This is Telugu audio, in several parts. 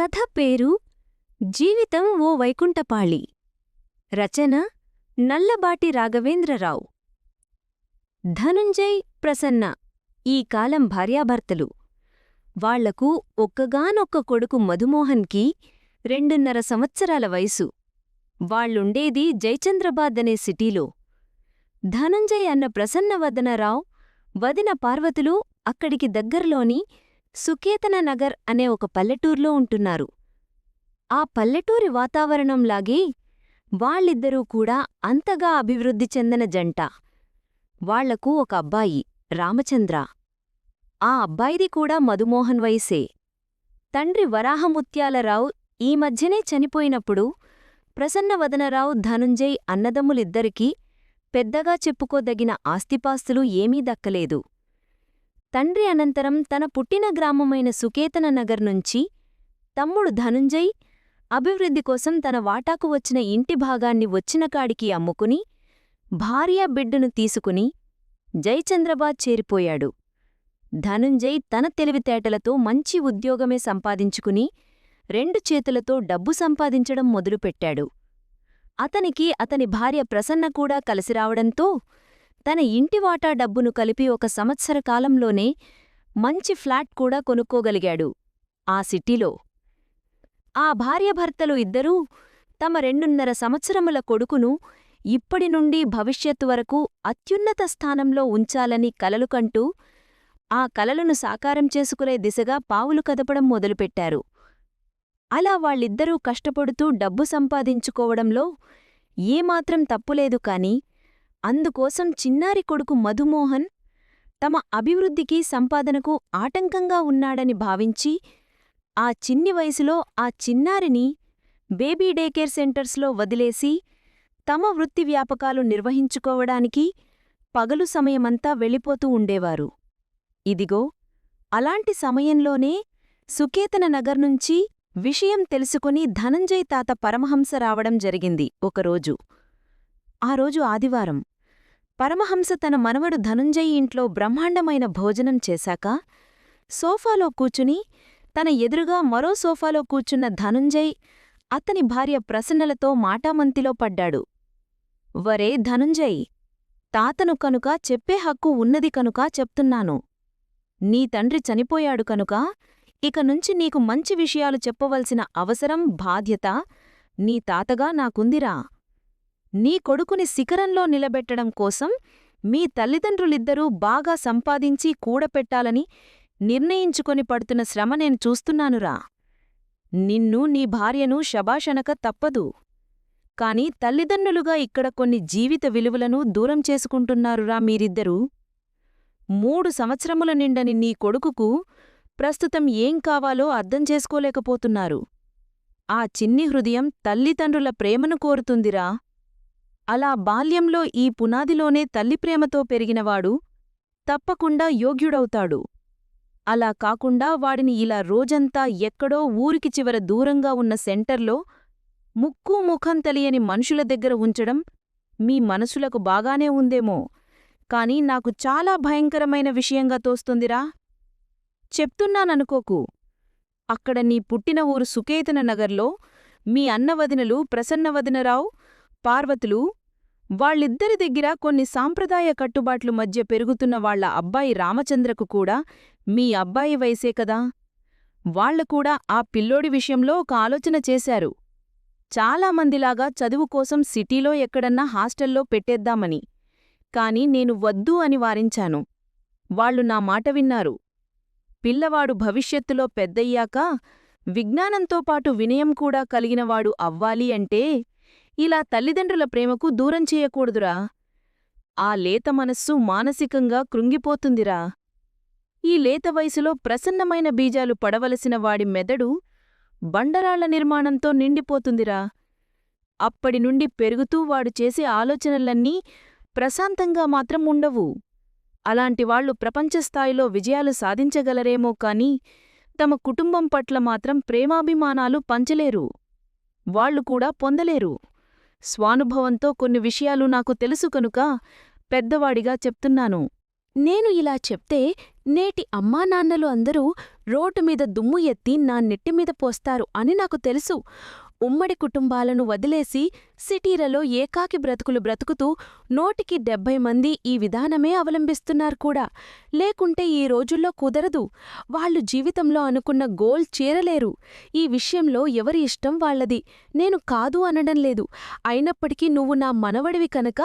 కథ పేరు జీవితం ఓ వైకుంఠపాళి. రచన నల్లబాటి రాఘవేంద్రరావు. ధనుంజయ్ ప్రసన్న ఈ కాలం భార్యాభర్తలు. వాళ్ళకు ఒక్కగానొక్క కొడుకు మధుమోహన్కి రెండున్నర సంవత్సరాల వయసు. వాళ్ళుండేది జయచంద్రబాద్ అనే సిటీలో. ధనుంజయ్ అన్న ప్రసన్నవదనరావు వదిన పార్వతులు అక్కడికి దగ్గర్లోని సుకేతన నగర్ అనే ఒక పల్లెటూర్లో ఉంటున్నారు. ఆ పల్లెటూరి వాతావరణంలాగే వాళ్ళిద్దరూ కూడా అంతగా అభివృద్ధి చెందిన జంట. వాళ్ళకు ఒక అబ్బాయి రామచంద్ర. ఆ అబ్బాయిది కూడా మధుమోహన్ వయసే. తండ్రి వరాహముత్యాలరావు ఈ మధ్యనే చనిపోయినప్పుడు ప్రసన్నవదనరావు ధనుంజయ్ అన్నదమ్ములిద్దరికీ పెద్దగా చెప్పుకోదగిన ఆస్తిపాస్తులు ఏమీ దక్కలేదు. తండ్రి అనంతరం తన పుట్టిన గ్రామమైన సుకేతన నగర్ నుంచి తమ్ముడు ధనుంజయ్ అభివృద్ధి కోసం తన వాటాకు వచ్చిన ఇంటి భాగాన్ని వచ్చినకాడికి అమ్ముకుని భార్యా బిడ్డను తీసుకుని జయచంద్రబాద్ చేరిపోయాడు. ధనుంజయ్ తన తెలివితేటలతో మంచి ఉద్యోగమే సంపాదించుకుని రెండు చేతులతో డబ్బు సంపాదించడం మొదలుపెట్టాడు. అతనికి అతని భార్య ప్రసన్న కూడా కలిసిరావడంతో తన ఇంటి వాటా డబ్బును కలిపి ఒక సంవత్సర కాలంలోనే మంచి ఫ్లాట్ కూడా కొనుక్కోగలిగాడు. ఆ సిటీలో ఆ భార్యభర్తలు ఇద్దరూ తమ రెండున్నర సంవత్సరముల కొడుకును ఇప్పటి నుండి భవిష్యత్తు వరకు అత్యున్నత స్థానంలో ఉంచాలని కలలు కంటూ ఆ కలలను సాకారం చేసుకునే దిశగా పావులు కదపడం మొదలుపెట్టారు. అలా వాళ్ళిద్దరూ కష్టపడుతూ డబ్బు సంపాదించుకోవడంలో ఏమాత్రం తప్పులేదు కాని అందుకోసం చిన్నారి కొడుకు మధుమోహన్ తమ అభివృద్ధికి సంపాదనకు ఆటంకంగా ఉన్నాడని భావించి ఆ చిన్ని వయసులో ఆ చిన్నారిని బేబీ డేకేర్ సెంటర్స్లో వదిలేసి తమ వృత్తి వ్యాపకాలు నిర్వహించుకోవడానికి పగలు సమయమంతా వెళ్ళిపోతూ ఉండేవారు. ఇదిగో అలాంటి సమయంలోనే సుకేతన నగర్ నుంచి విషయం తెలుసుకుని ధనంజయ్ తాత పరమహంస రావడం జరిగింది ఒకరోజు. ఆ రోజు ఆదివారం. పరమహంస తన మనవడు ధనుంజయ్ ఇంట్లో బ్రహ్మాండమైన భోజనం చేశాక సోఫాలో కూచుని తన ఎదురుగా మరో సోఫాలో కూచున్న ధనుంజయ్ అతని భార్య ప్రసన్నలతో మాటామంతిలో పడ్డాడు. వరే ధనుంజయ్ తాతను కనుక చెప్పే హక్కు ఉన్నది కనుక చెప్తున్నాను. నీ తండ్రి చనిపోయాడు కనుక ఇక నుంచి నీకు మంచి విషయాలు చెప్పవలసిన అవసరం బాధ్యత నీ తాతగా నాకుందిరా. నీ కొడుకుని శిఖరంలో నిలబెట్టడం కోసం మీ తల్లిదండ్రులిద్దరూ బాగా సంపాదించి కూడపెట్టాలని నిర్ణయించుకొని పడుతున్న శ్రమ నేను చూస్తున్నానురా. నిన్ను నీ భార్యను శబాషనక తప్పదు. కాని తల్లిదండ్రులుగా ఇక్కడ కొన్ని జీవిత విలువలను దూరం చేసుకుంటున్నారురా మీరిద్దరూ. మూడు సంవత్సరముల నిండని నీ కొడుకుకు ప్రస్తుతం ఏం కావాలో అర్థం చేసుకోలేకపోతున్నారు. ఆ చిన్ని హృదయం తల్లిదండ్రుల ప్రేమను కోరుతుందిరా. అలా బాల్యంలో ఈ పునాదిలోనే తల్లి ప్రేమతో పెరిగినవాడు తప్పకుండా యోగ్యుడవుతాడు. అలా కాకుండా వాడిని ఇలా రోజంతా ఎక్కడో ఊరికి చివర దూరంగా ఉన్న సెంటర్లో ముక్కు ముఖం తెలియని మనుషుల దగ్గర ఉంచడం మీ మనసులకు బాగానే ఉందేమో. కాని నాకు చాలా భయంకరమైన విషయంగా తోస్తుందిరా. చెప్తున్నాననుకోకు. అక్కడ నీ పుట్టిన ఊరు సుకేతన నగర్లో మీ అన్నవదినలు ప్రసన్నవదినరావు పార్వతులు వాళ్ళిద్దరి దగ్గర కొన్ని సాంప్రదాయ కట్టుబాట్లు మధ్య పెరుగుతున్న వాళ్ళ అబ్బాయి రామచంద్రకు కూడా మీ అబ్బాయి వయసే కదా. వాళ్ళకూడా ఆ పిల్లోడి విషయంలో ఒక ఆలోచన చేశారు. చాలామందిలాగా చదువు కోసం సిటీలో ఎక్కడన్నా హాస్టల్లో పెట్టేద్దామని. కాని నేను వద్దు అని వారించాను. వాళ్ళు నా మాట విన్నారు. పిల్లవాడు భవిష్యత్తులో పెద్దయ్యాక విజ్ఞానంతో పాటు వినయం కూడా కలిగినవాడు అవ్వాలి అంటే ఇలా తల్లిదండ్రుల ప్రేమకు దూరం చేయకూడదురా. ఆ లేత మనస్సు మానసికంగా కృంగిపోతుందిరా. ఈ లేత వయసులో ప్రసన్నమైన బీజాలు పడవలసిన వాడి మెదడు బండరాళ్ళ నిర్మాణంతో నిండిపోతుందిరా. అప్పటి నుండి పెరుగుతూ వాడు చేసే ఆలోచనలన్నీ ప్రశాంతంగా మాత్రం ఉండవు. అలాంటివాళ్ళు ప్రపంచస్థాయిలో విజయాలు సాధించగలరేమో కాని తమ కుటుంబం పట్ల మాత్రం ప్రేమాభిమానాలు పంచలేరు. వాళ్ళు కూడా పొందలేరు. స్వానుభవంతో కొన్ని విషయాలు నాకు తెలుసు కనుక పెద్దవాడిగా చెప్తున్నాను. నేను ఇలా చెప్తే నేటి అమ్మానాన్నలు అందరూ రోడ్డు మీద దుమ్ము ఎత్తి నా నెట్టిమీద పోస్తారు అని నాకు తెలుసు. ఉమ్మడి కుటుంబాలను వదిలేసి సిటీలలో ఏకాకి బ్రతుకులు బ్రతుకుతూ నోటికి డెబ్బై మంది ఈ విధానమే అవలంబిస్తున్నారు కూడా. లేకుంటే ఈ రోజుల్లో కుదరదు. వాళ్ళు జీవితంలో అనుకున్న గోల్ చేరలేరు. ఈ విషయంలో ఎవరి ఇష్టం వాళ్ళది. నేను కాదు అనడం లేదు. అయినప్పటికీ నువ్వు నా మనవడివి కనుక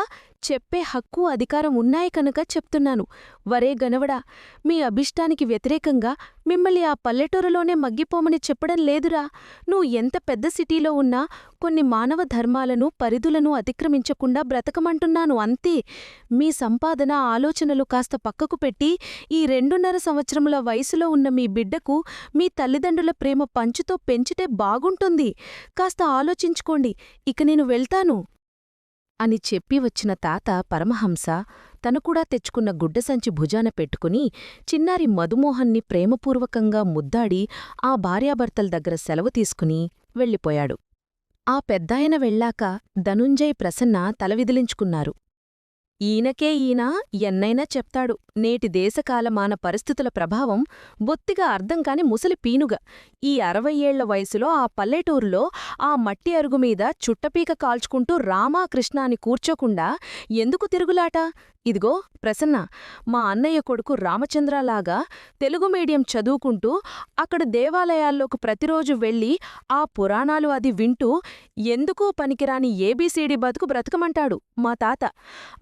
చెప్పే హక్కు అధికారం ఉన్నాయి కనుక చెప్తున్నాను. వరే గనవడా మీ అభిష్టానికి వ్యతిరేకంగా మిమ్మల్ని ఆ పల్లెటూరులోనే మగ్గిపోమని చెప్పడం లేదురా. నువ్వు ఎంత పెద్ద సిటీలో ఉన్నా కొన్ని మానవ ధర్మాలను పరిధులను అతిక్రమించకుండా బ్రతకమంటున్నాను అంతే. మీ సంపాదన ఆలోచనలు కాస్త పక్కకు పెట్టి ఈ రెండున్నర సంవత్సరముల వయసులో ఉన్న మీ బిడ్డకు మీ తల్లిదండ్రుల ప్రేమ పంచుతో పెంచితే బాగుంటుంది. కాస్త ఆలోచించుకోండి ఇక నేను వెళ్తాను. అని చెప్పి వచ్చిన తాత పరమహంస తను కూడా తెచ్చుకున్న గుడ్డసంచి భుజాన పెట్టుకుని చిన్నారి మధుమోహన్ని ప్రేమపూర్వకంగా ముద్దాడి ఆ భార్యాభర్తల దగ్గర సెలవు తీసుకుని వెళ్ళిపోయాడు. ఆ పెద్దాయన వెళ్ళాక ధనుంజయ్ ప్రసన్న తలవిదిలించుకున్నారు ఈయనకే ఈయన ఎన్నైనా చెప్తాడు. నేటి దేశకాలమాన పరిస్థితుల ప్రభావం బొత్తిగా అర్థంకాని ముసలి పీనుగ. ఈ అరవై ఏళ్ళ వయసులో ఆ పల్లెటూరులో ఆ మట్టి అరుగుమీద చుట్టపీక కాల్చుకుంటూ రామాకృష్ణాని అని కూర్చోకుండా ఎందుకు తిరుగులాట? ఇదిగో ప్రసన్న మా అన్నయ్య కొడుకు రామచంద్రలాగా తెలుగు మీడియం చదువుకుంటూ అక్కడ దేవాలయాల్లోకి ప్రతిరోజు వెళ్ళి ఆ పురాణాలు అది వింటూ ఎందుకూ పనికిరాని ఏబీసీడీ బతుకు బ్రతకమంటాడు మా తాత.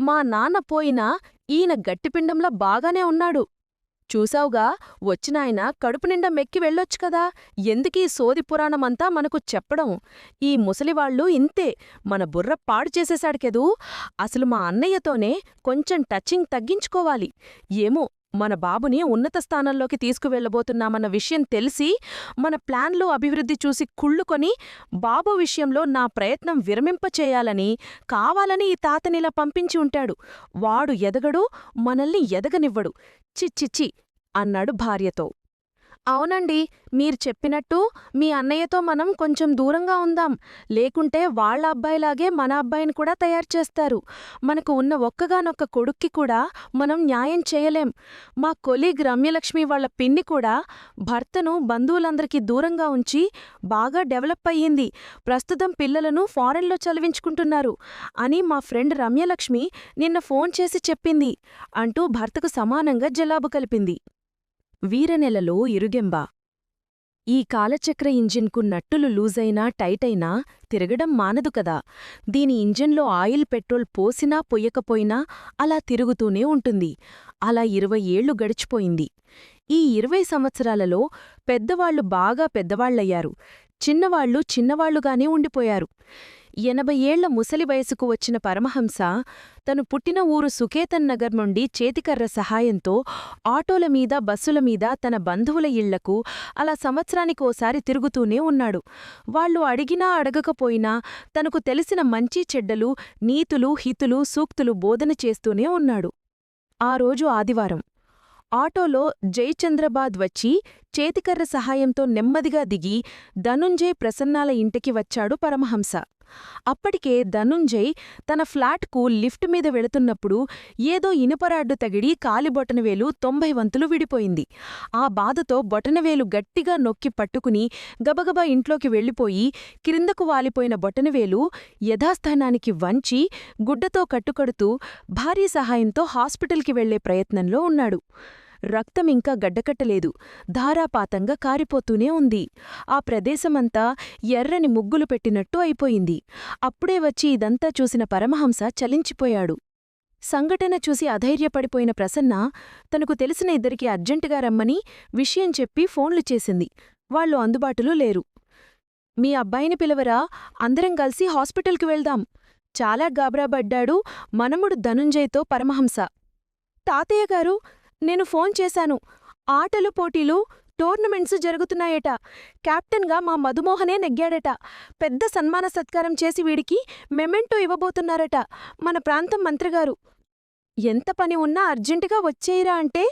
మా నాన్న పోయినా ఈయన గట్టిపిండంలా బాగానే ఉన్నాడు. చూసావుగా వచ్చినాయన కడుపునిండా మెక్కి వెళ్ళొచ్చు కదా. ఎందుకీ సోది పురాణమంతా మనకు చెప్పడం? ఈ ముసలివాళ్ళు ఇంతే మన బుర్ర పాడు చేసేశాడుకెదూ అసలు మా అన్నయ్యతోనే కొంచెం టచింగ్ తగ్గించుకోవాలి. ఏమో మన బాబుని ఉన్నత స్థానంలోకి తీసుకువెళ్ళబోతున్నామన్న విషయం తెలిసి మన ప్లాన్లో అభివృద్ధి చూసి కుళ్ళుకొని బాబు విషయంలో నా ప్రయత్నం విరమింపచేయాలని కావాలని ఈ తాతనిలా పంపించి ఉంటాడు. వాడు ఎదగడు మనల్ని ఎదగనివ్వడు. చిచ్చిచ్చి అన్నాడు భార్యతో. అవునండి మీరు చెప్పినట్టు మీ అన్నయ్యతో మనం కొంచెం దూరంగా ఉందాం. లేకుంటే వాళ్ళ అబ్బాయిలాగే మన అబ్బాయిని కూడా తయారు చేస్తారు. మనకు ఉన్న ఒక్కగానొక్క కొడుక్కి కూడా మనం న్యాయం చేయలేం. మా కొలీగ్ రమ్యలక్ష్మి వాళ్ళ పిన్ని కూడా భర్తను బంధువులందరికీ దూరంగా ఉంచి బాగా డెవలప్ అయ్యింది. ప్రస్తుతం పిల్లలను ఫారెన్లో చదివించుకుంటున్నారు అని మా ఫ్రెండ్ రమ్యలక్ష్మి నిన్న ఫోన్ చేసి చెప్పింది. అంటూ భర్తకు సమానంగా జలాబు కలిపింది. వీరనెలలో ఇరుగెంబ. ఈ కాలచక్ర ఇంజిన్కు నట్టులు లూజైనా టైటైనా తిరగడం మానదు కదా. దీని ఇంజిన్లో ఆయిల్ పెట్రోల్ పోసినా పొయ్యకపోయినా అలా తిరుగుతూనే ఉంటుంది. అలా ఇరవై ఏళ్ళు గడిచిపోయింది. ఈ ఇరవై సంవత్సరాలలో పెద్దవాళ్ళు బాగా పెద్దవాళ్ళయ్యారు చిన్నవాళ్ళు చిన్నవాళ్ళుగానే ఉండిపోయారు. ఎనభై ఏళ్ళ ముసలి వయసుకు వచ్చిన పరమహంస తను పుట్టిన ఊరు సుకేతన్ నగర్ నుండి చేతికర్ర సహాయంతో ఆటోల మీద బస్సుల మీద తన బంధువుల ఇళ్ళకు అలా సంవత్సరానికోసారి తిరుగుతూనే ఉన్నాడు. వాళ్ళు అడిగినా అడగకపోయినా తనకు తెలిసిన మంచి చెడ్డలు నీతులు హితులు సూక్తులు బోధన చేస్తూనే ఉన్నాడు. ఆ రోజు ఆదివారం ఆటోలో జయచంద్రబాద్ వచ్చి చేతికర్ర సహాయంతో నెమ్మదిగా దిగి ధనుంజయ్ ప్రసన్నాల ఇంటికి వచ్చాడు పరమహంస. అప్పటికే ధనుంజయ్ తన ఫ్లాట్కు లిఫ్ట్ మీద వెళుతున్నప్పుడు ఏదో ఇనుపరాడ్డు తగిడి కాలి బొటనవేలు తొంభై వంతులు విడిపోయింది. ఆ బాధతో బొటనవేలు గట్టిగా నొక్కి పట్టుకుని గబగబా ఇంట్లోకి వెళ్ళిపోయి క్రిందకు వాలిపోయిన బొటనవేలు యథాస్థానానికి వంచి గుడ్డతో కట్టుకడుతూ భారీ సహాయంతో హాస్పిటల్కి వెళ్ళే ప్రయత్నంలో ఉన్నాడు. రక్తమింకా గడ్డకట్టలేదు. ధారాపాతంగా కారిపోతూనే ఉంది. ఆ ప్రదేశమంతా ఎర్రని ముగ్గులు పెట్టినట్టు అయిపోయింది. అప్పుడే వచ్చి ఇదంతా చూసిన పరమహంస చలించిపోయాడు. సంఘటన చూసి అధైర్యపడిపోయిన ప్రసన్న తనకు తెలిసిన ఇద్దరికి అర్జెంటుగా రమ్మని విషయం చెప్పి ఫోన్లు చేసింది. వాళ్ళు అందుబాటులో లేరు. మీ అబ్బాయిని పిలవరా? అందరం కలిసి హాస్పిటల్కి వెళ్దాం. చాలా గాబరాబడ్డాడు మనముడు ధనుంజయ్తో పరమహంస. తాతయ్యగారు నేను ఫోన్ చేశాను. ఆటలు పోటీలు టోర్నమెంట్స్ జరుగుతున్నాయట. కెప్టెన్గా మా మధుమోహనే నెగ్గాడట. పెద్ద సన్మాన సత్కారం చేసి వీడికి మెమెంటో ఇవ్వబోతున్నారట మన ప్రాంతం మంత్రిగారు. ఎంత పని ఉన్నా అర్జెంటుగా వచ్చేయిరా అంటే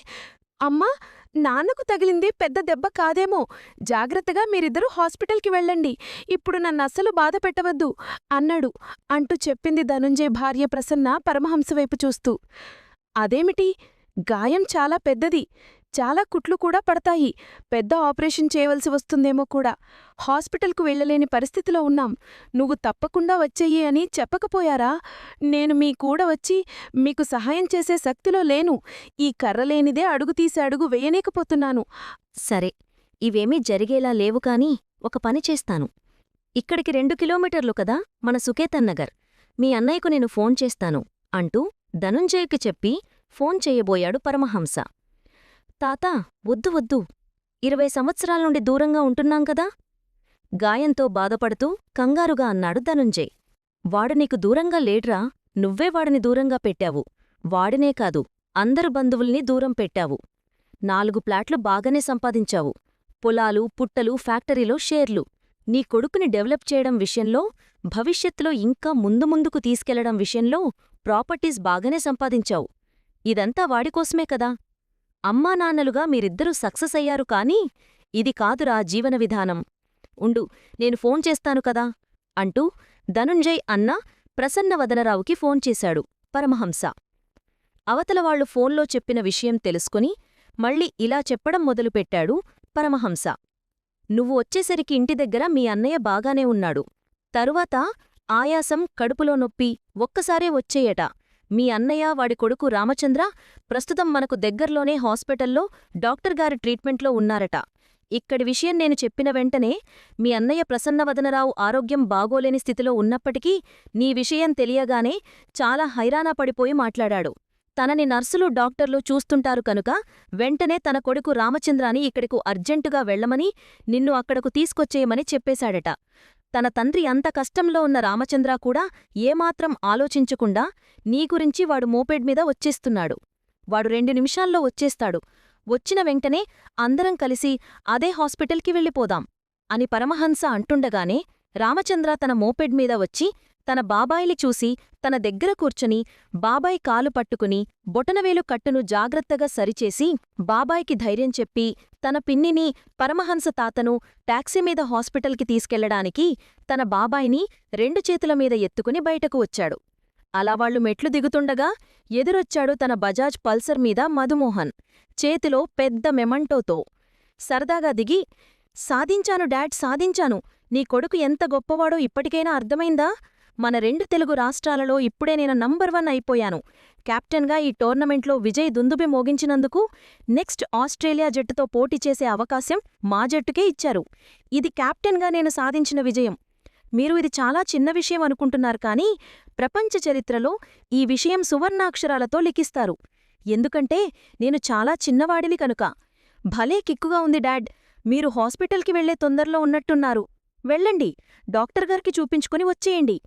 అమ్మా నాన్నకు తగిలింది పెద్ద దెబ్బ కాదేమో. జాగ్రత్తగా మీరిద్దరూ హాస్పిటల్కి వెళ్ళండి. ఇప్పుడు నన్ను అస్సలు బాధ పెట్టవద్దు అన్నాడు. అంటూ చెప్పింది ధనుంజయ్ భార్య ప్రసన్న పరమహంస వైపు చూస్తూ. అదేమిటి? గాయం చాలా పెద్దది. చాలా కుట్లు కూడా పడతాయి. పెద్ద ఆపరేషన్ చేయవలసి వస్తుందేమో కూడా. హాస్పిటల్కు వెళ్ళలేని పరిస్థితిలో ఉన్నాం. నువ్వు తప్పకుండా వచ్చేయి అని చెప్పకపోయారా? నేను మీ కూడా వచ్చి మీకు సహాయం చేసే శక్తిలో లేను. ఈ కర్రలేనిదే అడుగు తీసే అడుగు వేయలేకపోతున్నాను. సరే ఇవేమీ జరిగేలా లేవు కాని ఒక పని చేస్తాను. ఇక్కడికి రెండు కిలోమీటర్లు కదా మన సుకేతన్నగర్ మీ అన్నయ్యకు నేను ఫోన్ చేస్తాను అంటూ ధనుంజయకి చెప్పి ఫోన్ చేయబోయాడు పరమహంస. తాతా వద్దు వద్దు. ఇరవై సంవత్సరాల నుండి దూరంగా ఉంటున్నాం కదా? గాయంతో బాధపడుతూ కంగారుగా అన్నాడు ధనుంజయ్. వాడు నీకు దూరంగా లేడ్రా? నువ్వే వాడిని దూరంగా పెట్టావు. వాడినే కాదు అందరు బంధువుల్ని దూరం పెట్టావు. నాలుగు ప్లాట్లు బాగానే సంపాదించావు. పొలాలు పుట్టలు ఫ్యాక్టరీలో షేర్లు. నీ కొడుకుని డెవలప్ చేయడం విషయంలో భవిష్యత్తులో ఇంకా ముందు ముందుకు తీసుకెళ్ళడం విషయంలో ప్రాపర్టీస్ బాగానే సంపాదించావు. ఇదంతా వాడికోసమే కదా. అమ్మానాన్నలుగా మీరిద్దరూ సక్సెస్ అయ్యారు కానీ ఇది కాదురా జీవన విధానం. ఉండు నేను ఫోన్ చేస్తాను కదా అంటూ ధనుంజయ్ అన్న ప్రసన్నవదనరావుకి ఫోన్ చేశాడు పరమహంస. అవతలవాళ్ళు ఫోన్లో చెప్పిన విషయం తెలుసుకుని మళ్ళీ ఇలా చెప్పడం మొదలుపెట్టాడు పరమహంస. నువ్వు వచ్చేసరికి ఇంటి దగ్గర మీ అన్నయ్య బాగానే ఉన్నాడు. తరువాత ఆయాసం కడుపులో నొప్పి ఒక్కసారే వచ్చేయట. మీ అన్నయ్య వాడి కొడుకు రామచంద్ర ప్రస్తుతం మనకు దగ్గర్లోనే హాస్పిటల్లో డాక్టర్గారి ట్రీట్మెంట్లో ఉన్నారట. ఇక్కడి విషయం నేను చెప్పిన వెంటనే మీ అన్నయ్య ప్రసన్నవదనరావు ఆరోగ్యం బాగోలేని స్థితిలో ఉన్నప్పటికీ నీ విషయం తెలియగానే చాలా హైరానా పడిపోయి మాట్లాడాడు. తనని నర్సులు డాక్టర్లు చూస్తుంటారు కనుక వెంటనే తన కొడుకు రామచంద్రాని ఇక్కడికు అర్జెంటుగా వెళ్ళమని నిన్ను అక్కడకు తీసుకొచ్చేయమని చెప్పేశాడట. తన తండ్రి అంత కష్టంలో ఉన్న రామచంద్ర కూడా ఏమాత్రం ఆలోచించకుండా నీ గురించి వాడు మోపెడ్ మీద వచ్చేస్తున్నాడు. వాడు రెండు నిమిషాల్లో వచ్చేస్తాడు. వచ్చిన వెంటనే అందరం కలిసి అదే హాస్పిటల్కి వెళ్ళిపోదాం అని పరమహంస అంటుండగానే రామచంద్ర తన మోపెడ్ మీద వచ్చి తన బాబాయిని చూసి తన దగ్గర కూర్చుని బాబాయ్ కాలు పట్టుకుని బొటనవేలు కట్టును జాగ్రత్తగా సరిచేసి బాబాయికి ధైర్యం చెప్పి తన పిన్నిని పరమహంస తాతను టాక్సీ మీద హాస్పిటల్కి తీసుకెళ్ళడానికి తన బాబాయిని రెండు చేతుల మీద ఎత్తుకుని బయటకు వచ్చాడు. అలా వాళ్ళు మెట్లు దిగుతుండగా ఎదురొచ్చాడు తన బజాజ్ పల్సర్ మీద మధుమోహన్. చేతిలో పెద్ద మెమంటోతో సరదాగా దిగి సాధించాను డాడ్ సాధించాను. నీ కొడుకు ఎంత గొప్పవాడో ఇప్పటికైనా అర్థమైందా? మన రెండు తెలుగు రాష్ట్రాలలో ఇప్పుడే నేను నంబర్ వన్ అయిపోయాను. కెప్టెన్గా ఈ టోర్నమెంట్లో విజయ్ దుందుబి మోగించినందుకు నెక్స్ట్ ఆస్ట్రేలియా జట్టుతో పోటీ చేసే అవకాశం మా జట్టుకే ఇచ్చారు. ఇది కెప్టెన్గా నేను సాధించిన విజయం. మీరు ఇది చాలా చిన్న విషయం అనుకుంటున్నారు కానీ ప్రపంచ చరిత్రలో ఈ విషయం సువర్ణాక్షరాలతో లిఖిస్తారు. ఎందుకంటే నేను చాలా చిన్నవాడిని కనుక. భలే కిక్కుగా ఉంది డాడ్. మీరు హాస్పిటల్కి వెళ్ళే తొందరలో ఉన్నట్టున్నారు. వెళ్ళండి. డాక్టర్గారికి చూపించుకుని వచ్చేయండి.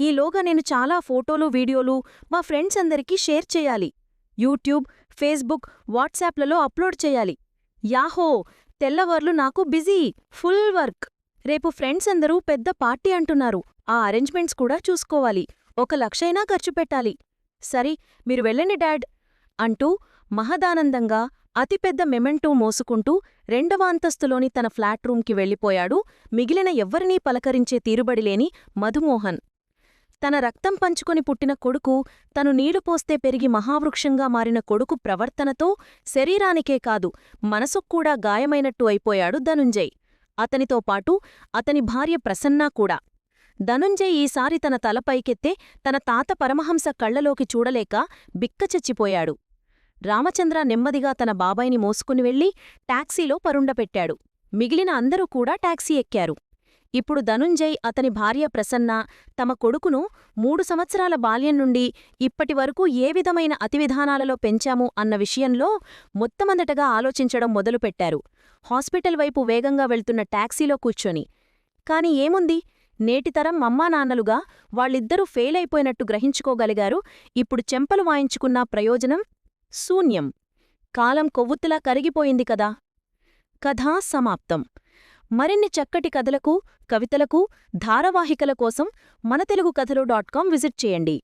ఈలోగా నేను చాలా ఫోటోలు వీడియోలు మా ఫ్రెండ్స్ అందరికీ షేర్ చేయాలి. యూట్యూబ్ ఫేస్బుక్ వాట్సాప్లలో అప్లోడ్ చేయాలి. యాహో! తెల్లవర్లు నాకు బిజీ ఫుల్ వర్క్. రేపు ఫ్రెండ్స్ అందరూ పెద్ద పార్టీ అంటున్నారు. ఆ అరేంజ్మెంట్స్ కూడా చూసుకోవాలి. ఒక లక్షైనా ఖర్చు పెట్టాలి. సరి మీరు వెళ్ళండి డాడ్ అంటూ మహదానందంగా అతిపెద్ద మెమెంటో మోసుకుంటూ రెండవ అంతస్తులోని తన ఫ్లాట్ రూంకి వెళ్ళిపోయాడు. మిగిలిన ఎవ్వరినీ పలకరించే తీరుబడిలేని మధుమోహన్. తన రక్తం పంచుకొని పుట్టిన కొడుకు తను నీళ్ళు పోస్తే పెరిగి మహావృక్షంగా మారిన కొడుకు ప్రవర్తనతో శరీరానికే కాదు మనసుక్కూడా గాయమైనట్టు అయిపోయాడు ధనుంజయ్. అతనితో పాటు అతని భార్య ప్రసన్నా కూడా. ధనుంజయ్ ఈసారి తన తలపైకెత్తే తన తాత పరమహంస కళ్ళలోకి చూడలేక బిక్కచచ్చిపోయాడు. రామచంద్ర నెమ్మదిగా తన బాబాయిని మోసుకుని వెళ్ళి టాక్సీలో పరుండపెట్టాడు మిగిలిన అందరూ కూడా టాక్సీ ఎక్కారు. ఇప్పుడు ధనుంజయ్ అతని భార్య ప్రసన్న తమ కొడుకును మూడు సంవత్సరాల బాల్యం నుండి ఇప్పటివరకు ఏ విధమైన అతివిధానాలలో పెంచాము అన్న విషయంలో మొత్తమందటగా ఆలోచించడం మొదలుపెట్టారు. హాస్పిటల్ వైపు వేగంగా వెళ్తున్న టాక్సీలో కూర్చొని. కాని ఏముంది? నేటితరం అమ్మానాన్నలుగా వాళ్ళిద్దరూ ఫెయిల్ అయిపోయినట్టు గ్రహించుకోగలిగారు. ఇప్పుడు చెంపలు వాయించుకున్న ప్రయోజనం శూన్యం. కాలం కొవ్వొత్తులా కరిగిపోయింది కదా. కథా సమాప్తం. మరిన్ని చక్కటి కథలకు కవితలకు ధారావాహికల కోసం మన తెలుగు కథలు డాట్ కాం విజిట్ చేయండి.